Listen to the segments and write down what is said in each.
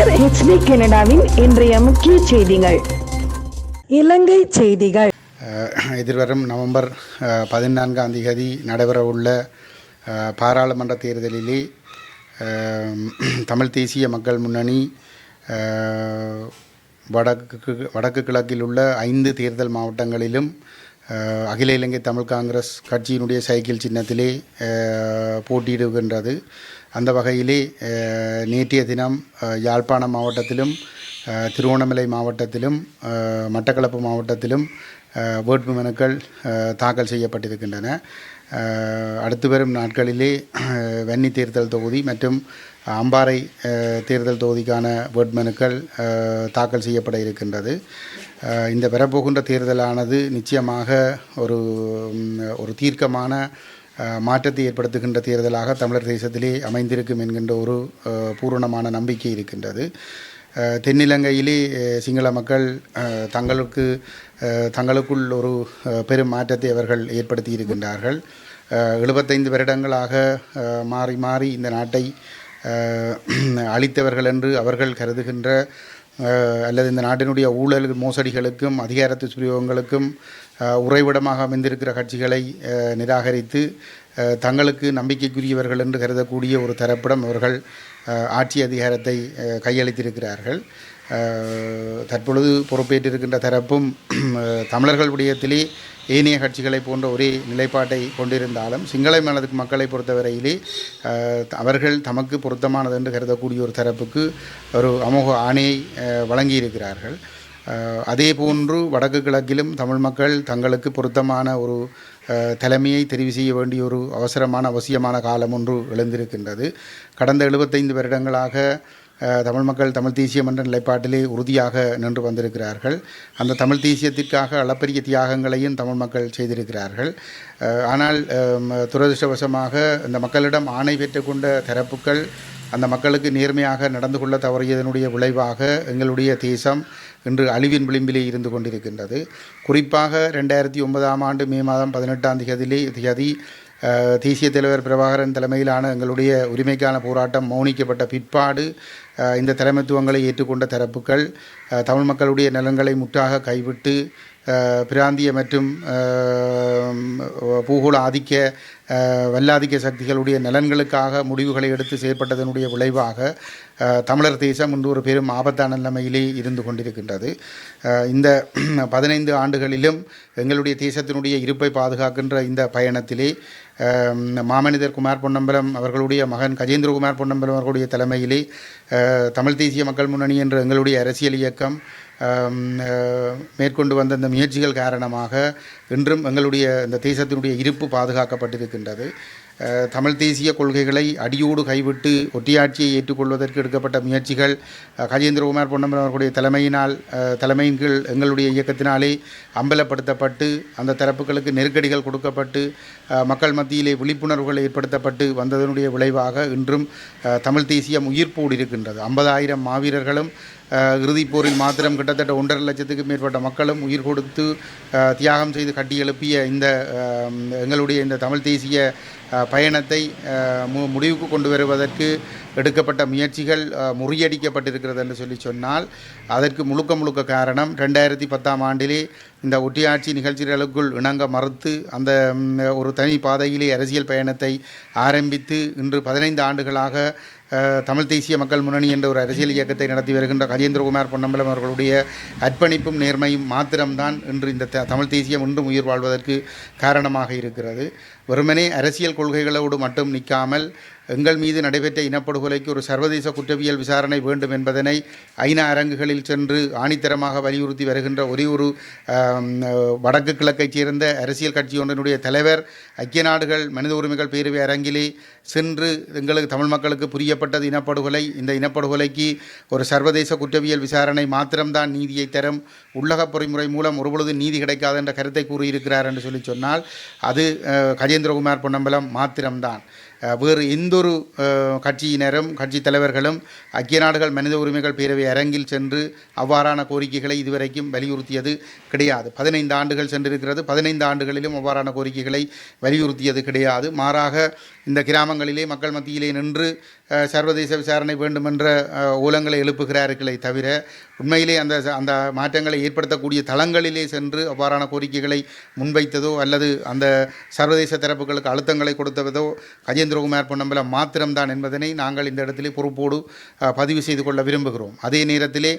தமிழர் ஹெச்டி கனடாவின் இன்றைய முக்கிய செய்திகள். இலங்கை செய்திகள். எதிர்வரும் நவம்பர் பதினான்காம் தேதி நடைபெறவுள்ள அஹ், பாராளுமன்ற தேர்தலிலே தமிழ் தேசிய மக்கள் முன்னணி வடக்கு வடக்கு கிழக்கில் உள்ள ஐந்து தேர்தல் மாவட்டங்களிலும் அகில இலங்கை தமிழ் காங்கிரஸ் கட்சியினுடைய சைக்கிள் சின்னத்திலே போட்டியிடுகின்றது. அந்த வகையிலே நேற்றைய தினம் யாழ்ப்பாணம் மாவட்டத்திலும் திருவோணமலை மாவட்டத்திலும் மட்டக்களப்பு மாவட்டத்திலும் வேட்பு மனுக்கள் தாக்கல் செய்யப்பட்டிருக்கின்றன. அடுத்து வரும் நாட்களிலே வன்னி தேர்தல் தொகுதி மற்றும் அம்பாறை தேர்தல் தொகுதிக்கான வேட்புமனுக்கள் அஹ், தாக்கல் செய்யப்பட இருக்கின்றது. இந்த பெறப்போகின்ற தேர்தலானது நிச்சயமாக ஒரு ஒரு தீர்க்கமான மாற்றத்தை ஏற்படுத்துகின்ற தேர்தலாக தமிழர் தேசத்திலே அமைந்திருக்கும் என்கின்ற ஒரு பூரணமான நம்பிக்கை இருக்கின்றது. தென்னிலங்கையிலே சிங்கள மக்கள் தங்களுக்கு தங்களுக்குள் ஒரு பெரும் மாற்றத்தை அவர்கள் ஏற்படுத்தி இருக்கின்றார்கள். எழுபத்தைந்து வருடங்களாக மாறி மாறி இந்த நாட்டை அளித்தவர்கள் அழித்தவர்கள் என்று அவர்கள் கருதுகின்ற அல்லது இந்த நாட்டினுடைய ஊழல் மோசடிகளுக்கும் அதிகாரத்து துஷ்பிரயோகங்களுக்கும் உறைவிடமாக அமைந்திருக்கிற கட்சிகளை நிராகரித்து தங்களுக்கு நம்பிக்கைக்குரியவர்கள் என்று கருதக்கூடிய ஒரு தரப்பிடம் அவர்கள் ஆட்சி அதிகாரத்தை கையளித்திருக்கிறார்கள். தற்பொழுது பொறுப்பேற்றிருக்கின்ற தரப்பும் தமிழர்கள் விடயத்திலே ஏனைய கட்சிகளை போன்ற ஒரே நிலைப்பாட்டை கொண்டிருந்தாலும் சிங்கள மனதுக்கு மக்களை பொறுத்தவரையிலே அவர்கள் தமக்கு பொருத்தமானது என்று கருதக்கூடிய ஒரு தரப்புக்கு ஒரு அமோக ஆணையை வழங்கியிருக்கிறார்கள். அதே போன்று வடக்கு கிழக்கிலும் தமிழ் மக்கள் தங்களுக்கு பொருத்தமான ஒரு தலைமையை தெரிவு செய்ய வேண்டிய ஒரு அவசரமான அவசியமான காலம் ஒன்று எழுந்திருக்கின்றது. கடந்த 75 வருடங்களாக தமிழ் மக்கள் தமிழ் தேசியம் என்ற நிலைப்பாட்டிலே உறுதியாக நின்று வந்திருக்கிறார்கள். அந்த தமிழ் தேசியத்திற்காக அளப்பரிய தியாகங்களையும் தமிழ் மக்கள் செய்திருக்கிறார்கள். ஆனால் துரதிருஷ்டவசமாக இந்த மக்களிடம் ஆணை பெற்றுக்கொண்ட தரப்புகள் அந்த மக்களுக்கு நேர்மையாக நடந்து கொள்ள தவறியதனுடைய விளைவாக எங்களுடைய தேசம் இன்று அழிவின் விளிம்பிலே இருந்து கொண்டிருக்கின்றது. குறிப்பாக ரெண்டாயிரத்தி ஒன்பதாம் ஆண்டு மே மாதம் பதினெட்டாம் தேதியிலே தேதி தேசிய தலைவர் பிரபாகரன் தலைமையிலான எங்களுடைய உரிமைக்கான போராட்டம் மௌனிக்கப்பட்ட பிற்பாடு இந்த தலைமைத்துவங்களை ஏற்றுக்கொண்ட தரப்புகள் தமிழ் மக்களுடைய நலன்களை முற்றாக கைவிட்டு பிராந்திய மற்றும் பூகோள ஆதிக்க வல்லாதிக்க சக்திகளுடைய நலன்களுக்காக முடிவுகளை எடுத்து செயற்பட்டதனுடைய விளைவாக தமிழர் தேசம் இன்று ஒரு பெரும் ஆபத்தான நிலைமையிலே இருந்து கொண்டிருக்கின்றது இந்த பதினைந்து ஆண்டுகளிலும் எங்களுடைய தேசத்தினுடைய இருப்பை பாதுகாக்கின்ற இந்த பயணத்திலே மாமனிதர் குமார் பொன்னம்பலம் அவர்களுடைய மகன் கஜேந்திரகுமார் பொன்னம்பலம் அவர்களுடைய தலைமையிலே தமிழ் தேசிய மக்கள் முன்னணி என்ற எங்களுடைய அரசியல் இயக்கம் மேற்கொண்டு வந்த இந்த முயற்சிகள் காரணமாக இன்றும் எங்களுடைய இந்த தேசத்தினுடைய இருப்பு பாதுகாக்கப்பட்டிருக்கின்றது. தமிழ் தேசிய கொள்கைகளை அடியோடு கைவிட்டு ஒட்டியாட்சியை ஏற்றுக்கொள்வதற்கு எடுக்கப்பட்ட முயற்சிகள் கஜேந்திரகுமார் பொன்னம்பலம் அவர்களுடைய தலைமையினால் தலைமையின் கீழ் எங்களுடைய இயக்கத்தினாலே அம்பலப்படுத்தப்பட்டு அந்த தரப்புகளுக்கு நெருக்கடிகள் கொடுக்கப்பட்டு மக்கள் மத்தியிலே விழிப்புணர்வுகள் ஏற்படுத்தப்பட்டு வந்ததனுடைய விளைவாக இன்றும் தமிழ் தேசியம் உயிர்ப்போடு இருக்கின்றது ஐம்பதாயிரம் மாவீரர்களும் இறுதிப் போரில் மாத்திரம் கிட்டத்தட்ட ஒன்றரை லட்சத்துக்கு மேற்பட்ட மக்களும் உயிர் கொடுத்து தியாகம் செய்து கட்டியெழுப்பிய இந்த எங்களுடைய இந்த தமிழ் தேசிய பயணத்தை மு முடிவுக்கு கொண்டு வருவதற்கு எடுக்கப்பட்ட முயற்சிகள் முறியடிக்கப்பட்டிருக்கிறது என்று சொல்லி சொன்னால் அதற்கு முழுக்க முழுக்க காரணம் ரெண்டாயிரத்தி பத்தாம் ஆண்டிலே இந்த ஒட்டியாட்சி நிகழ்ச்சிகளுக்குள் இணங்க மறுத்து அந்த ஒரு தனி பாதையிலே அரசியல் பயணத்தை ஆரம்பித்து இன்று பதினைந்து ஆண்டுகளாக தமிழ் தேசிய மக்கள் முன்னணி என்ற ஒரு அரசியல் இயக்கத்தை நடத்தி வருகின்ற கஜேந்திரகுமார் பொன்னம்பலம் அவர்களுடைய அர்ப்பணிப்பும் நேர்மையும் மாத்திரம்தான் இன்று இந்த த- தமிழ் தேசியம் இன்றும் உயிர் வாழ்வதற்கு காரணமாக இருக்கிறது. வெறுமனே அரசியல் கொள்கைகளோடு மட்டும் நிற்காமல் எங்கள் மீது நடைபெற்ற இனப்படுகொலைக்கு ஒரு சர்வதேச குற்றவியல் விசாரணை வேண்டும் என்பதனை ஐநா அரங்குகளில் சென்று ஆணித்தரமாக வலியுறுத்தி வருகின்ற ஒரே ஒரு வடக்கு கிழக்கைச் சேர்ந்த அரசியல் கட்சி ஒன்றினுடைய தலைவர் ஐக்கிய நாடுகள் மனித உரிமைகள் பேரவை அரங்கிலே சென்று எங்களுக்கு தமிழ் மக்களுக்கு புரியப்பட்டது இனப்படுகொலை. இந்த இனப்படுகொலைக்கு ஒரு சர்வதேச குற்றவியல் விசாரணை மாத்திரம்தான் நீதியை தரும். உள்ளக பொறிமுறை மூலம் ஒருபொழுது நீதி கிடைக்காது என்ற கருத்தை கூறியிருக்கிறார் என்று சொல்லி சொன்னால் அது கஜேந்திரகுமார் பொன்னம்பலம் மாத்திரம்தான். வேறு எந்தொரு கட்சியினரும் கட்சி தலைவர்களும் ஐக்கிய நாடுகள் மனித உரிமைகள் பேரவை அரங்கில் சென்று அவ்வாறான கோரிக்கைகளை இதுவரைக்கும் வலியுறுத்தியது கிடையாது. பதினைந்து ஆண்டுகள் சென்றிருக்கிறது. பதினைந்து ஆண்டுகளிலும் அவ்வாறான கோரிக்கைகளை வலியுறுத்தியது கிடையாது. மாறாக இந்த கிராமங்களிலே மக்கள் மத்தியிலே நின்று சர்வதேச விசாரணை வேண்டுமென்ற ஊலங்களை எழுப்புகிறார்களே தவிர உண்மையிலே அந்த அந்த மாற்றங்களை ஏற்படுத்தக்கூடிய தளங்களிலே சென்று அவ்வாறான கோரிக்கைகளை முன்வைத்ததோ அல்லது அந்த சர்வதேச தரப்புகளுக்கு அழுத்தங்களை கொடுத்ததோ கஜேந்திரகுமார் பொன்னம்பலம் மாத்திரம்தான் என்பதனை நாங்கள் இந்த இடத்திலே பொறுப்போடு பதிவு செய்து கொள்ள விரும்புகிறோம். அதே நேரத்திலே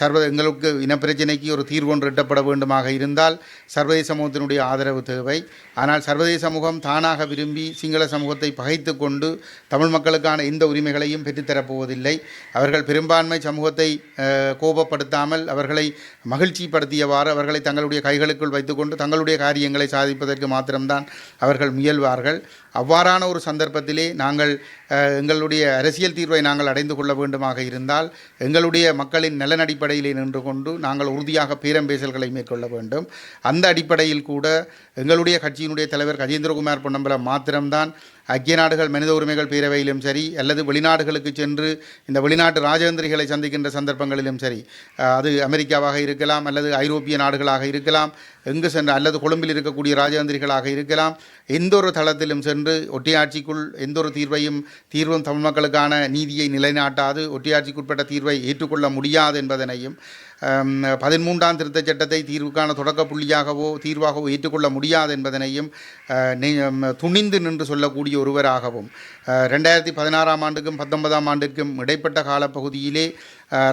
சர்வ எங்களுக்கு இனப்பிரச்சினைக்கு ஒரு தீர்வு ஒன்று எட்டப்பட வேண்டுமாக இருந்தால் சர்வதேச சமூகத்தினுடைய ஆதரவு தேவை. ஆனால் சர்வதேச சமூகம் தானாக விரும்பி சிங்கள சமூகத்தை பகைத்து கொண்டு தமிழ் மக்களுக்கான எந்த உரிமைகளையும் பெற்றுத்தரப்போவதில்லை. அவர்கள் பெரும்பான்மை சமூகத்தை கோபப்படுத்தாமல் அவர்களை மகிழ்ச்சிப்படுத்தியவாறு அவர்களை தங்களுடைய கைகளுக்குள் வைத்துக்கொண்டு தங்களுடைய காரியங்களை சாதிப்பதற்கு மாத்திரம்தான் அவர்கள் முயல்வார்கள். அவ்வாறான ஒரு சந்தர்ப்பத்திலே நாங்கள் எங்களுடைய அரசியல் தீர்வை நாங்கள் அடைந்து கொள்ள வேண்டுமாக இருந்தால் எங்களுடைய மக்களின் நலன் அடிப்படையிலே நின்று கொண்டு நாங்கள் உறுதியாக பேரம்பேசல்களை மேற்கொள்ள வேண்டும். அந்த அடிப்படையில் கூட எங்களுடைய கட்சியினுடைய தலைவர் கஜேந்திரகுமார் பொன்னம்பலம் மாத்திரம்தான் ஐக்கிய நாடுகள் மனித உரிமைகள் பேரவையிலும் சரி அல்லது வெளிநாடுகளுக்கு சென்று இந்த வெளிநாட்டு ராஜதந்திரிகளை சந்திக்கின்ற சந்தர்ப்பங்களிலும் சரி அது அமெரிக்காவாக இருக்கலாம் அல்லது ஐரோப்பிய நாடுகளாக இருக்கலாம் எங்கு சென்று அல்லது கொழும்பில் இருக்கக்கூடிய ராஜதந்திரிகளாக இருக்கலாம் எந்த ஒரு தளத்திலும் சென்று ஒட்டியாட்சிக்குள் எந்த ஒரு தீர்வையும் தீர்வும் தமிழ் மக்களுக்கான நீதியை நிலைநாட்டாது ஒட்டியாட்சிக்குட்பட்ட தீர்வை ஏற்றுக்கொள்ள முடியாது என்பதனையும் பதிமூன்றாம் திருத்தச் சட்டத்தை தீர்வுக்கான தொடக்க புள்ளியாகவோ தீர்வாகவோ ஏற்றுக்கொள்ள முடியாது என்பதனையும் துணிந்து நின்று சொல்லக்கூடிய ஒருவராகவும். ரெண்டாயிரத்தி பதினாறாம் ஆண்டுக்கும் பத்தொன்பதாம் ஆண்டுக்கும் இடைப்பட்ட காலப்பகுதியிலே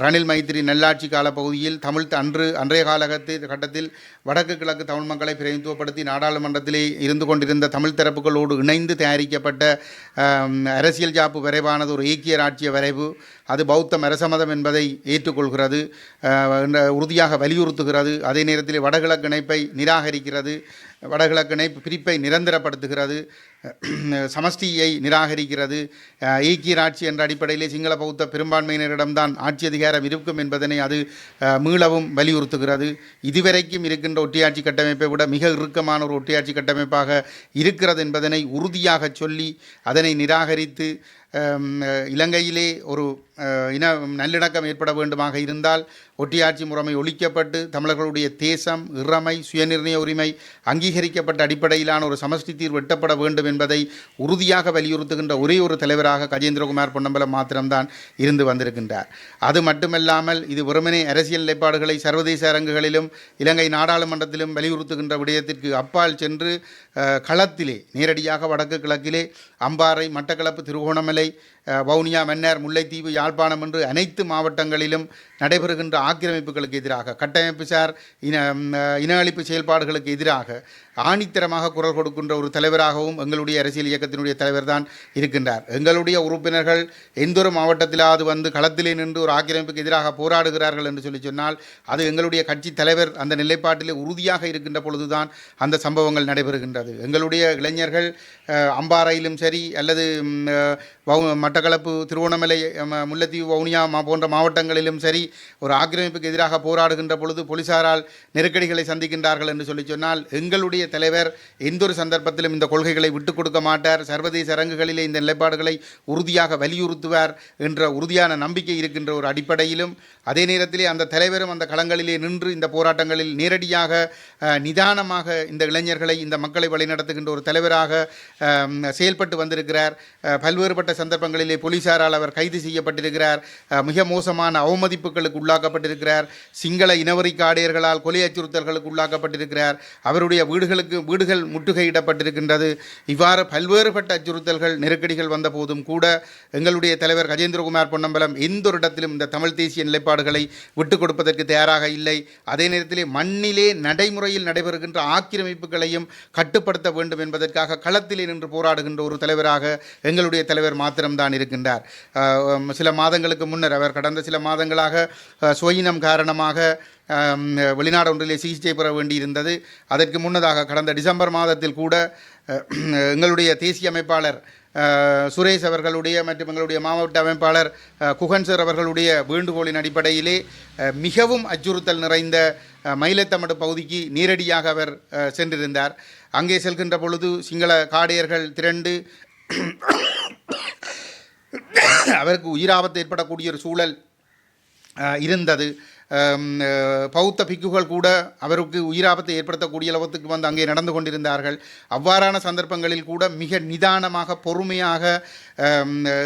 ரணில் மைத்திரி நல்லாட்சி காலப்பகுதியில் தமிழ் அன்று அன்றைய காலகத்தில் கட்டத்தில் வடக்கு கிழக்கு தமிழ் மக்களை பிரதிநிதித்துவப்படுத்தி நாடாளுமன்றத்திலே இருந்து கொண்டிருந்த தமிழ் தரப்புகளோடு இணைந்து தயாரிக்கப்பட்ட அரசியல் ஜாப்பு வரைவானது ஒரு ஏக்கிய ராட்சிய வரைவு அது பௌத்தம் அரசமதம் என்பதை ஏற்றுக்கொள்கிறது உறுதியாக வலியுறுத்துகிறது. அதே நேரத்தில் வடகிழக்கு இணைப்பை நிராகரிக்கிறது வடகிழக்கு இணைப்பு பிரிப்பை நிரந்தரப்படுத்துகிறது சமஷ்டியை நிராகரிக்கிறது. ஈக்கிய ஆட்சி என்ற அடிப்படையிலே சிங்கள பௌத்த பெரும்பான்மையினரிடம்தான் ஆட்சி அதிகாரம் இருக்கும் என்பதனை அது மீளவும் வலியுறுத்துகிறது. இதுவரைக்கும் இருக்கின்ற ஒட்டியாட்சி கட்டமைப்பை விட மிக இறுக்கமான ஒரு ஒட்டியாட்சி கட்டமைப்பாக இருக்கிறது என்பதனை உறுதியாக சொல்லி அதனை நிராகரித்து இலங்கையிலே ஒரு இன நல்லிணக்கம் ஏற்பட வேண்டுமாக இருந்தால் ஒட்டியாட்சி முறைமை ஒழிக்கப்பட்டு தமிழர்களுடைய தேசம் இறமை சுயநிர்ணய உரிமை அங்கீகரிக்கப்பட்ட அடிப்படையிலான ஒரு சமஷ்டி தீர்வு எட்டப்பட வேண்டும் என்பதை உறுதியாக வலியுறுத்துகின்ற ஒரே ஒரு தலைவராக கஜேந்திரகுமார் பொன்னம்பலம் மாத்திரம்தான் இருந்து வந்திருக்கின்றார். அது மட்டுமல்லாமல் இது வெறுமனே அரசியல் நிலைப்பாடுகளை சர்வதேச அரங்குகளிலும் இலங்கை நாடாளுமன்றத்திலும் வலியுறுத்துகின்ற விடயத்திற்கு அப்பால் சென்று களத்திலே நேரடியாக வடக்கு கிழக்கிலே அம்பாறை மட்டக்களப்பு திருகோணமலை வவுனியா மன்னர் முல்லைத்தீவு யாழ்ப்பாணம் என்று அனைத்து மாவட்டங்களிலும் நடைபெறுகின்ற ஆக்கிரமிப்புகளுக்கு எதிராக கட்டமைப்பு சார் இன இன அழிப்பு செயல்பாடுகளுக்கு எதிராக ஆணித்தரமாக குரல் கொடுக்கின்ற ஒரு தலைவராகவும் எங்களுடைய அரசியல் இயக்கத்தினுடைய தலைவர் தான் இருக்கின்றார். எங்களுடைய உறுப்பினர்கள் எந்த ஒரு மாவட்டத்திலாவது வந்து களத்திலே நின்று ஒரு ஆக்கிரமிப்புக்கு எதிராக போராடுகிறார்கள் என்று சொல்லி சொன்னால் அது எங்களுடைய கட்சி தலைவர் அந்த நிலைப்பாட்டிலே உறுதியாக இருக்கின்ற பொழுதுதான் அந்த சம்பவங்கள் நடைபெறுகின்றது. எங்களுடைய இளைஞர்கள் அம்பாறையிலும் சரி அல்லது வவு- மட்டக்களப்பு திருவோணமலை முல்லைத்தீவு வவுனியா போன்ற மாவட்டங்களிலும் சரி ஒரு ஆக்கிரமிப்புக்கு எதிராக போராடுகின்ற பொழுது போலீசாரால் நெருக்கடிகளை சந்திக்கின்றார்கள் என்று சொல்லி சொன்னால் எங்களுடைய தலைவர் எந்த ஒரு சந்தர்ப்பத்திலும் இந்த கொள்கைகளை விட்டுக் கொடுக்க மாட்டார். சர்வதேச அரங்குகளிலே இந்த நிலைப்பாடுகளை உறுதியாக வலியுறுத்துவார் என்ற உறுதியான நம்பிக்கை இருக்கின்ற ஒரு அடிப்படையிலும் அதே நேரத்திலே அந்த தலைவரும் அந்த களங்களிலே நின்று இந்த போராட்டங்களில் நேரடியாக நிதானமாக இந்த இளைஞர்களை இந்த மக்களை வழிநடத்துகின்ற ஒரு தலைவராக செயல்பட்டு வந்திருக்கிறார். பல்வேறுபட்ட சந்தர்ப்பங்களிலே போலீசாரால் அவர் கைது செய்யப்பட்டிருக்கிறார். மிக மோசமான அவமதிப்புகளுக்கு உள்ளாக்கப்பட்டிருக்கிறார். சிங்கள இனவரி காடையர்களால் கொலை அச்சுறுத்தல்களுக்கு உள்ளாக்கப்பட்டிருக்கிறார். அவருடைய வீடுகளுக்கு வீடுகள் முற்றுகையிடப்பட்டிருக்கின்றது. இவ்வாறு பல்வேறுபட்ட அச்சுறுத்தல்கள் நெருக்கடிகள் வந்த போதும் கூட எங்களுடைய தலைவர் கஜேந்திரகுமார் பொன்னம்பலம் எந்த ஒரு இடத்திலும் இந்த தமிழ் தேசிய நிலைப்பாடுகளை விட்டுக் கொடுப்பதற்கு தயாராக இல்லை. அதே நேரத்திலே மண்ணிலே நடைமுறையில் நடைபெறுகின்ற ஆக்கிரமிப்புகளையும் கட்டுப்படுத்த வேண்டும் என்பதற்காக களத்திலே நின்று போராடுகின்ற ஒரு தலைவராக எங்களுடைய தலைவர் மாத்திரம்தான் இருக்கின்றார். சில மாதங்களுக்கு முன்னர் அவர் கடந்த சில மாதங்களாக சுயினம் காரணமாக வெளிநாடு ஒன்றிலே சிகிச்சை பெற வேண்டியிருந்தது. அதற்கு முன்னதாக கடந்த டிசம்பர் மாதத்தில் கூட எங்களுடைய தேசிய அமைப்பாளர் சுரேஷ் அவர்களுடைய மற்றும் எங்களுடைய மாவட்ட அமைப்பாளர் குகன்சர் குகன் சார் அவர்களுடைய வேண்டுகோளின் அடிப்படையிலே மிகவும் அச்சுறுத்தல் நிறைந்த மயிலத்தமடு பகுதிக்கு நேரடியாக அவர் சென்றிருந்தார். அங்கே செல்கின்ற பொழுது சிங்கள காடையர்கள் திரண்டு அவருக்கு உயிராபத்து ஏற்படக்கூடிய ஒரு சூழல் இருந்தது. பௌத்த பிக்குகள் கூட அவருக்கு உயிராபத்தை ஏற்படுத்தக்கூடிய அளவுக்கு வந்து அங்கே நடந்து கொண்டிருந்தார்கள் அவ்வாறான சந்தர்ப்பங்களில் கூட மிக நிதானமாக பொறுமையாக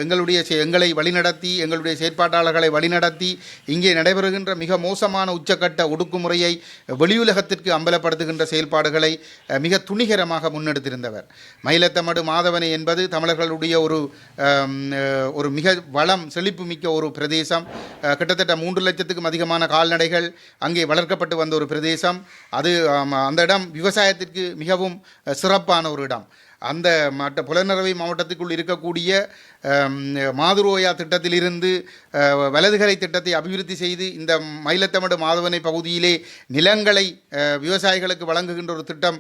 எங்களுடைய செ- எங்களை வழிநடத்தி எங்களுடைய செயற்பாட்டாளர்களை வழிநடத்தி இங்கே நடைபெறுகின்ற மிக மோசமான உச்சக்கட்ட ஒடுக்குமுறையை வெளியுலகத்திற்கு அம்பலப்படுத்துகின்ற செயல்பாடுகளை மிக துணிகரமாக முன்னெடுத்திருந்தவர் மயிலத்தமடு மாதவனை என்பது தமிழர்களுடைய ஒரு ஒரு மிக வளம் செழிப்புமிக்க ஒரு பிரதேசம் கிட்டத்தட்ட மூன்று லட்சத்துக்கும் அதிகமான கால்நடைகள் அங்கே வளர்க்கப்பட்டு வந்த ஒரு பிரதேசம். அது அந்த இடம் விவசாயத்திற்கு மிகவும் சிறப்பான ஒரு இடம். அந்த மற்ற புலனறுவை மாவட்டத்துக்குள் இருக்கக்கூடிய மாதுரோயா திட்டத்திலிருந்து வலதுகரை திட்டத்தை அபிவிருத்தி செய்து இந்த மயிலத்தமடு மாதவனை பகுதியிலே நிலங்களை விவசாயிகளுக்கு வழங்குகின்ற ஒரு திட்டம்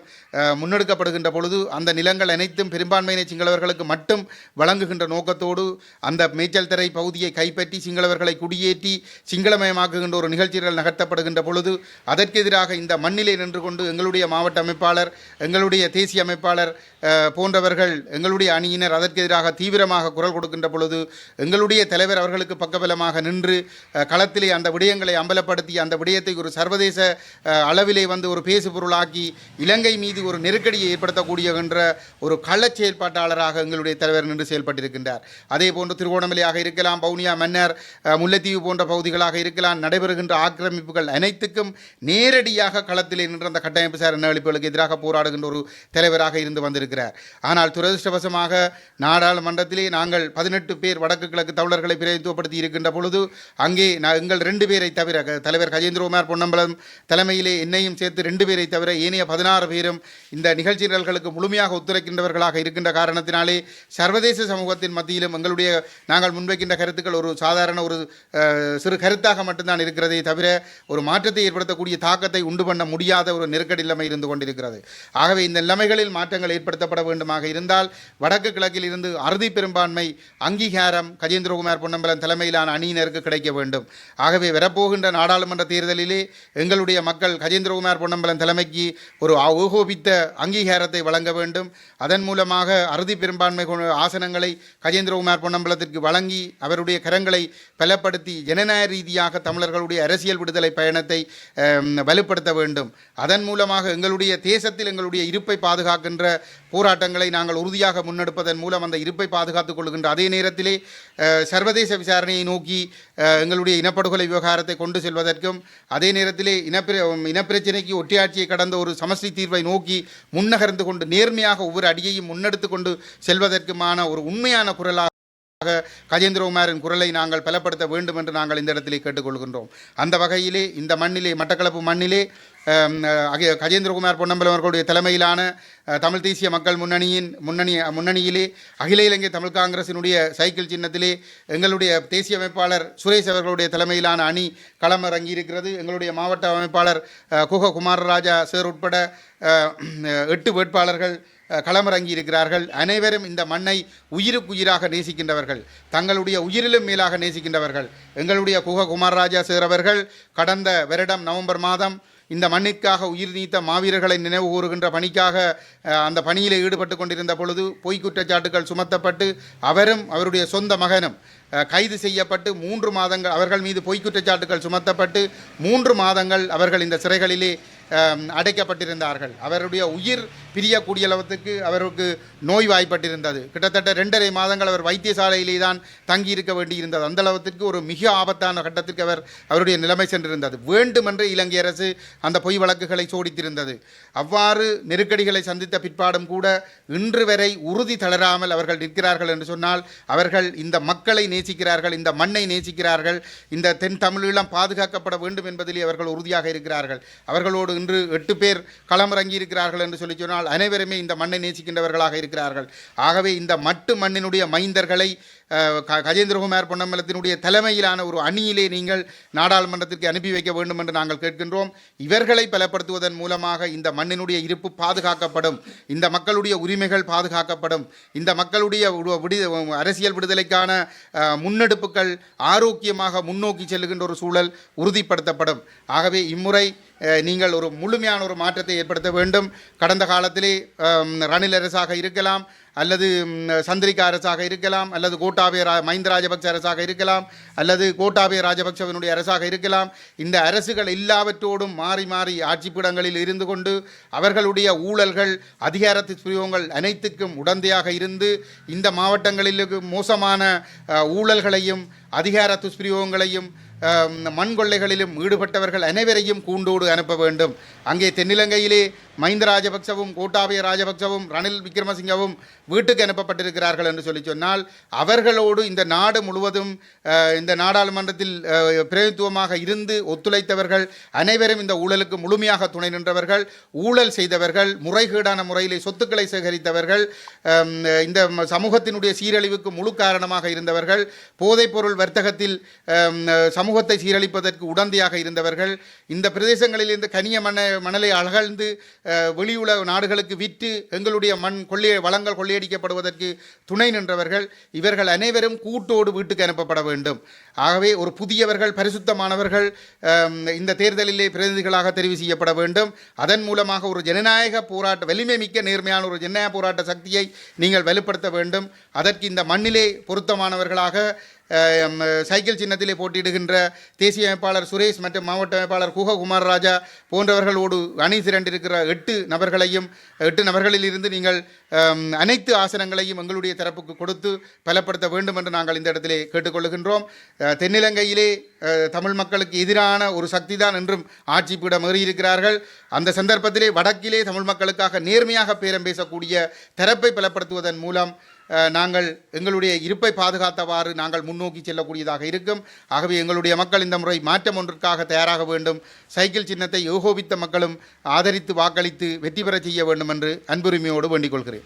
முன்னெடுக்கப்படுகின்ற பொழுது அந்த நிலங்கள் அனைத்தும் பெரும்பான்மையினை சிங்களவர்களுக்கு மட்டும் வழங்குகின்ற நோக்கத்தோடு அந்த மேய்ச்சல் திரை பகுதியை கைப்பற்றி சிங்களவர்களை குடியேற்றி சிங்களமயமாக்குகின்ற ஒரு நிகழ்ச்சிகள் நகர்த்தப்படுகின்ற பொழுது அதற்கு எதிராக இந்த மண்ணிலே நின்று கொண்டு எங்களுடைய மாவட்ட அமைப்பாளர் எங்களுடைய தேசிய அமைப்பாளர் போன்றவர்கள் எங்களுடைய அணியினர் அதற்கு எதிராக தீவிரமாக குரல் கொடுக்கின்ற பொழுது எங்களுடைய தலைவர் அவர்களுக்கு பக்கபலமாக நின்று களத்திலே அந்த விடயங்களை அம்பலப்படுத்தி அந்த விடயத்தை ஒரு சர்வதேச அளவிலே வந்து ஒரு பேசு பொருளாக்கி இலங்கை மீது ஒரு நெருக்கடியை ஏற்படுத்தக்கூடிய என்ற ஒரு கள்ளச் செயல்பாட்டாளராக எங்களுடைய தலைவர் நின்று செயல்பட்டிருக்கின்றார். அதே போன்று திருகோணமலையாக இருக்கலாம் பவுனியா மன்னர் முல்லைத்தீவு போன்ற பகுதிகளாக இருக்கலாம் நடைபெறுகின்ற ஆக்கிரமிப்புகள் அனைத்துக்கும் நேரடியாக களத்திலே நின்று அந்த கட்டமைப்பு சார் எதிராக போராடுகின்ற ஒரு தலைவராக இருந்து வந்திருக்கிறார். ஆனால் துரதிருஷ்டவசமாக நாடாளுமன்றத்திலே நாங்கள் பதினெட்டு பேர் வடக்கு கிழக்கு தமிழர்களை பிரதித்துவப்படுத்தி இருக்கின்ற பொழுது அங்கே நான் எங்கள் ரெண்டு பேரை தவிர தலைவர் கஜேந்திரகுமார் பொன்னம்பலம் தலைமையிலே என்னையும் சேர்த்து ரெண்டு பேரை தவிர ஏனைய பதினாறு பேரும் இந்த நிகழ்ச்சி நிரல்களுக்கு முழுமையாக ஒத்துழைக்கின்றவர்களாக இருக்கின்ற காரணத்தினாலே சர்வதேச சமூகத்தின் மத்தியிலும் எங்களுடைய நாங்கள் முன்வைக்கின்ற கருத்துக்கள் ஒரு சாதாரண ஒரு சிறு கருத்தாக மட்டும்தான் இருக்கிறதே தவிர ஒரு மாற்றத்தை ஏற்படுத்தக்கூடிய தாக்கத்தை உண்டு பண்ண முடியாத ஒரு நெருக்கடி நிலைமை இருந்து கொண்டிருக்கிறது. ஆகவே இந்த நிலைமைகளில் மாற்றங்கள் ஏற்படுத்தப்பட வேண்டுமாக இருந்தால் வடக்கு கிழக்கில் இருந்து அறுதி பெரும்பான்மை அங்கீகாரம் கஜேந்திரகுமார் பொன்னம்பலம் தலைமையிலான அணியினருக்கு கிடைக்க வேண்டும். ஆகவே வரப்போகின்ற நாடாளுமன்ற தேர்தலிலே எங்களுடைய மக்கள் கஜேந்திரகுமார் பொன்னம்பலம் தலைமைக்கு ஒரு ஊகோபித்த அங்கீகாரத்தை வழங்க வேண்டும். அதன் மூலமாக அறுதி பெரும்பான்மை ஆசனங்களை கஜேந்திரகுமார் பொன்னம்பலத்திற்கு வழங்கி அவருடைய கரங்களை பலப்படுத்தி ஜனநாயக ரீதியாக தமிழர்களுடைய அரசியல் விடுதலை பயணத்தை வலுப்படுத்த வேண்டும். அதன் மூலமாக எங்களுடைய தேசத்தில் எங்களுடைய இருப்பை பாதுகாக்கின்ற போராட்டங்களை நாங்கள் உறுதியாக முன்னெடுப்பதன் மூலம் அந்த இருப்பை பாதுகாத்துக் கொள்கின்ற அதே நேரத்திலே சர்வதேச விசாரணையை நோக்கி எங்களுடைய இனப்படுகொலை விவகாரத்தை கொண்டு செல்வதற்கும் அதே நேரத்திலே இனப்பிர இனப்பிரச்சினைக்கு ஒற்றையாட்சியை கடந்த ஒரு சமஸ்டி தீர்வை நோக்கி முன்னகர்ந்து கொண்டு நேர்மையாக ஒவ்வொரு அடியையும் முன்னெடுத்து கொண்டு செல்வதற்குமான ஒரு உண்மையான குரலாக கஜேந்திரகுமாரின் குரலை நாங்கள் பலப்படுத்த வேண்டும் என்று நாங்கள் இந்த இடத்திலே கேட்டுக்கொள்கின்றோம் அந்த வகையிலே இந்த மண்ணிலே மட்டக்களப்பு மண்ணிலே கஜேந்திரகுமார் பொன்னம்பலம் அவர்களுடைய தலைமையிலான தமிழ் தேசிய மக்கள் முன்னணியின் முன்னணி முன்னணியிலே அகில இலங்கை தமிழ் காங்கிரசினுடைய சைக்கிள் சின்னத்திலே எங்களுடைய தேசிய அமைப்பாளர் சுரேஷ் அவர்களுடைய தலைமையிலான அணி களம் இருக்கிறது எங்களுடைய மாவட்ட அமைப்பாளர் அஹ், குக குமாரராஜா சேர் உட்பட எட்டு வேட்பாளர்கள் களமிறங்கி இருக்கிறார்கள் அனைவரும் இந்த மண்ணை உயிருக்குயிராக நேசிக்கின்றவர்கள். தங்களுடைய உயிரிலும் மேலாக நேசிக்கின்றவர்கள். எங்களுடைய குக குமாரராஜா சேர் அவர்கள் கடந்த வருடம் நவம்பர் மாதம் இந்த மண்ணிற்காக உயிர் நீத்த மாவீரர்களை நினைவு கூறுகின்ற பணிக்காக அந்த பணியில் ஈடுபட்டு கொண்டிருந்த பொழுது பொய் குற்றச்சாட்டுகள் சுமத்தப்பட்டு அவரும் அவருடைய சொந்த மகனும் கைது செய்யப்பட்டு மூன்று மாதங்கள் அவர்கள் மீது பொய் குற்றச்சாட்டுகள் சுமத்தப்பட்டு மூன்று மாதங்கள் அவர்கள் இந்த சிறைகளிலே அடைக்கப்பட்டிருந்தார்கள். அவருடைய உயிர் பிரியக்கூடிய அளவுக்கு அவருக்கு நோய் வாய்ப்பட்டிருந்தது. கிட்டத்தட்ட ரெண்டரை மாதங்கள் அவர் வைத்தியசாலையிலே தான் தங்கியிருக்க வேண்டியிருந்தது. அந்த அளவுக்கு ஒரு மிக ஆபத்தான கட்டத்திற்கு அவர் அவருடைய நிலைமை சென்றிருந்தது. வேண்டுமென்றே இலங்கை அரசு அந்த பொய் வழக்குகளை சோடித்திருந்தது அவ்வாறு நெருக்கடிகளை சந்தித்த பிற்பாடும் கூட இன்று வரை உறுதி தளராமல் அவர்கள் நிற்கிறார்கள் என்று சொன்னால் அவர்கள் இந்த மக்களை நேசிக்கிறார்கள் இந்த மண்ணை நேசிக்கிறார்கள் இந்த தென் தமிழீழம் பாதுகாக்கப்பட வேண்டும் என்பதிலே அவர்கள் உறுதியாக இருக்கிறார்கள். அவர்களோடு இன்று எட்டு பேர் களமிறங்கி இருக்கிறார்கள் என்று சொல்லி சொன்னால் அனைவருமே இந்த மண்ணை நேசிக்கின்றவர்களாக இருக்கிறார்கள். ஆகவே இந்த மட்டு மண்ணினுடைய மைந்தர்களை க- கஜேந்திரகுமார் பொன்னம்பலத்தினுடைய தலைமையிலான ஒரு அணியிலே நீங்கள் நாடாளுமன்றத்திற்கு அனுப்பி வைக்க வேண்டும் என்று நாங்கள் கேட்கின்றோம். இவர்களை பலப்படுத்துவதன் மூலமாக இந்த மண்ணினுடைய இருப்பு பாதுகாக்கப்படும். இந்த மக்களுடைய உரிமைகள் பாதுகாக்கப்படும். இந்த மக்களுடைய உடு- விடு அரசியல் விடுதலைக்கான முன்னெடுப்புகள் ஆரோக்கியமாக முன்னோக்கி செல்லுகின்ற ஒரு சூழல் உறுதிப்படுத்தப்படும். ஆகவே இம்முறை நீங்கள் ஒரு முழுமையான ஒரு மாற்றத்தை ஏற்படுத்த வேண்டும். கடந்த காலத்திலே ரணில் அரசாக இருக்கலாம் அல்லது சந்திரிகா அரசாக இருக்கலாம் அல்லது கோட்டாபய ரா மஹிந்த ராஜபக்ச அரசாக இருக்கலாம் அல்லது கோட்டாபய ராஜபக்சவனுடைய அரசாக இருக்கலாம். இந்த அரசுகள் எல்லாவற்றோடும் மாறி மாறி ஆட்சிப்பிடங்களில் இருந்து கொண்டு அவர்களுடைய ஊழல்கள் அதிகார துஷ்பிரயோகங்கள் அனைத்துக்கும் உடந்தையாக இருந்து இந்த மாவட்டங்களில் மோசமான ஊழல்களையும் அதிகார துஷ்பிரயோகங்களையும் மண் கொள்ளைகளிலும் ஈடுபட்டவர்கள் அனைவரையும் கூண்டோடு அனுப்ப வேண்டும். அங்கே தென்னிலங்கையிலே மஹிந்த ராஜபக்சவும் கோட்டாபய ராஜபக்சவும் ரணில் விக்ரமசிங்கவும் வீட்டுக்கு அனுப்பப்பட்டிருக்கிறார்கள் என்று சொல்லி சொன்னால் அவர்களோடு இந்த நாடு முழுவதும் இந்த நாடாளுமன்றத்தில் அஹ், பிரதித்துவமாக இருந்து ஒத்துழைத்தவர்கள் அனைவரும் இந்த ஊழலுக்கு முழுமையாக துணை நின்றவர்கள் ஊழல் செய்தவர்கள் முறைகேடான முறையிலே சொத்துக்களை சேகரித்தவர்கள் இந்த சமூகத்தினுடைய சீரழிவுக்கு முழு காரணமாக இருந்தவர்கள் போதைப்பொருள் வர்த்தகத்தில் சமூகத்தை சீரழிப்பதற்கு உடந்தையாக இருந்தவர்கள் இந்த பிரதேசங்களில் இருந்து கனிய மண மணலை அகழ்ந்து வெளியுலக நாடுகளுக்கு விற்று எங்களுடைய மண் கொள்ளை வளங்கள் கொள்ளையடிக்கப்படுவதற்கு துணை நின்றவர்கள் இவர்கள் அனைவரும் கூட்டோடு வீட்டுக்கு அனுப்பப்பட வேண்டும். ஆகவே ஒரு புதியவர்கள் பரிசுத்தமானவர்கள் இந்த தேர்தலிலே பிரதிநிதிகளாக தெரிவு செய்யப்பட வேண்டும். அதன் மூலமாக ஒரு ஜனநாயக போராட்ட வலிமை மிக்க நேர்மையான ஒரு ஜனநாயக போராட்ட சக்தியை நீங்கள் வலுப்படுத்த வேண்டும். அதற்கு இந்த மண்ணிலே பொருத்தமானவர்களாக சைக்கிள் சின்னத்திலே போட்டியிடுகின்ற தேசிய அமைப்பாளர் சுரேஷ் மற்றும் மாவட்ட அமைப்பாளர் குககுமார் ராஜா போன்றவர்களோடு அணி திரண்டிருக்கிற எட்டு நபர்களையும் எட்டு நபர்களில் இருந்து நீங்கள் அனைத்து ஆசனங்களையும் எங்களுடைய தரப்புக்கு கொடுத்து பலப்படுத்த வேண்டும் என்று நாங்கள் இந்த இடத்திலே கேட்டுக்கொள்கின்றோம். தென்னிலங்கையிலே தமிழ் மக்களுக்கு எதிரான ஒரு சக்தி தான் என்றும் ஆட்சி பீடம் ஏறியிருக்கிறார்கள். அந்த சந்தர்ப்பத்திலே வடக்கிலே தமிழ் மக்களுக்காக நேர்மையாக பேரம் பேசக்கூடிய தரப்பை பலப்படுத்துவதன் மூலம் நாங்கள் எங்களுடைய இருப்பை பாதுகாத்தவாறு நாங்கள் முன்னோக்கி செல்லக்கூடியதாக இருக்கும். ஆகவே எங்களுடைய மக்கள் இந்த முறை மாற்றம் ஒன்றிற்காக தயாராக வேண்டும். சைக்கிள் சின்னத்தை ஏகோபித்த மக்களும் ஆதரித்து வாக்களித்து வெற்றி பெறச் செய்ய வேண்டும் என்று அன்புரிமையோடு வேண்டிக் கொள்கிறேன்.